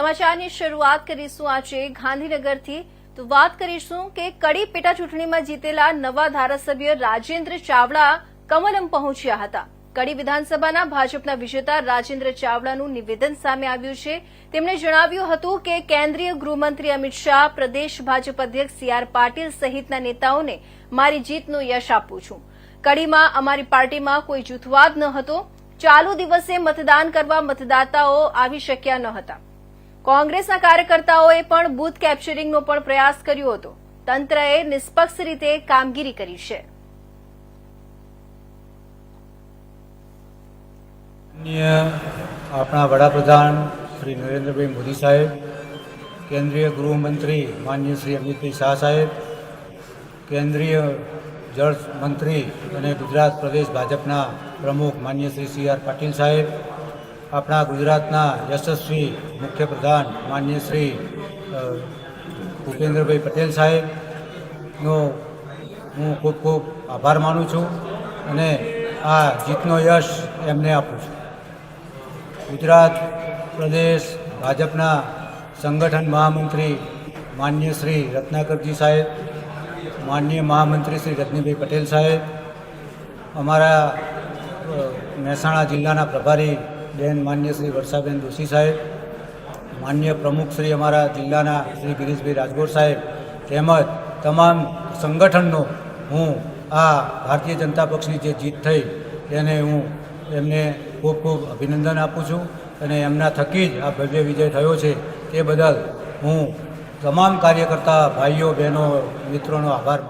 સમાચારની શરૂઆત કરીશું આજે ગાંધીનગરથી. તો વાત કરીશું કે કડી પેટા ચૂંટણીમાં જીતેલા નવા ધારાસભ્ય રાજેન્દ્ર ચાવડા કમલમ પહોંચ્યા હતા. કડી વિધાનસભાના ભાજપના વિજેતા રાજેન્દ્ર ચાવડાનું નિવેદન સામે આવ્યું છે. તેમણે જણાવ્યું હતું કે કેન્દ્રીય ગૃહમંત્રી અમિત શાહ, પ્રદેશ ભાજપ અધ્યક્ષ સી આર પાટીલ સહિતના નેતાઓને મારી જીતનો યશ આપું છું. કડીમાં અમારી પાર્ટીમાં કોઈ જૂથવાદ ન હતો. ચાલુ દિવસે મતદાન કરવા મતદાતાઓ આવી શક્યા ન હતા. કોંગ્રેસના કાર્યકર્તાઓએ પણ બૂથ કેપ્ચરિંગનો પણ પ્રયાસ કર્યો હતો. તંત્રએ નિષ્પક્ષ રીતે કામગીરી કરી છે. આપણા વડાપ્રધાન શ્રી નરેન્દ્રભાઈ મોદી સાહેબ, કેન્દ્રીય ગૃહમંત્રી માનનીય શ્રી અમિતભાઈ શાહ સાહેબ, કેન્દ્રીય જળ મંત્રી અને ગુજરાત પ્રદેશ ભાજપના પ્રમુખ માનનીય શ્રી સી આર પાટીલ સાહેબ આપણા ગુજરાતના યશસ્વી મુખ્યપ્રધાન માન્ય શ્રી ભૂપેન્દ્રભાઈ પટેલ સાહેબનો હું ખૂબ ખૂબ આભાર માનું છું અને આ જીતનો યશ એમને આપું છું. ગુજરાત પ્રદેશ ભાજપના સંગઠન મહામંત્રી માન્ય શ્રી રત્નાકરજી સાહેબ માનનીય મહામંત્રી શ્રી રજનીભાઈ પટેલ સાહેબ, અમારા મહેસાણા જિલ્લાના પ્રભારી બેન માન્ય શ્રી વર્ષાબેન દોશી સાહેબ, માન્ય પ્રમુખ શ્રી અમારા જિલ્લાના શ્રી ગિરીશભાઈ રાજગોર સાહેબ, તેમજ તમામ સંગઠનનો હું આ ભારતીય જનતા પક્ષની જે જીત થઈ તેને હું એમને ખૂબ ખૂબ અભિનંદન આપું છું અને એમના થકી જ આ ભવ્ય વિજય થયો છે તે બદલ હું તમામ કાર્યકર્તા ભાઈઓ, બહેનો, મિત્રોનો આભાર માનું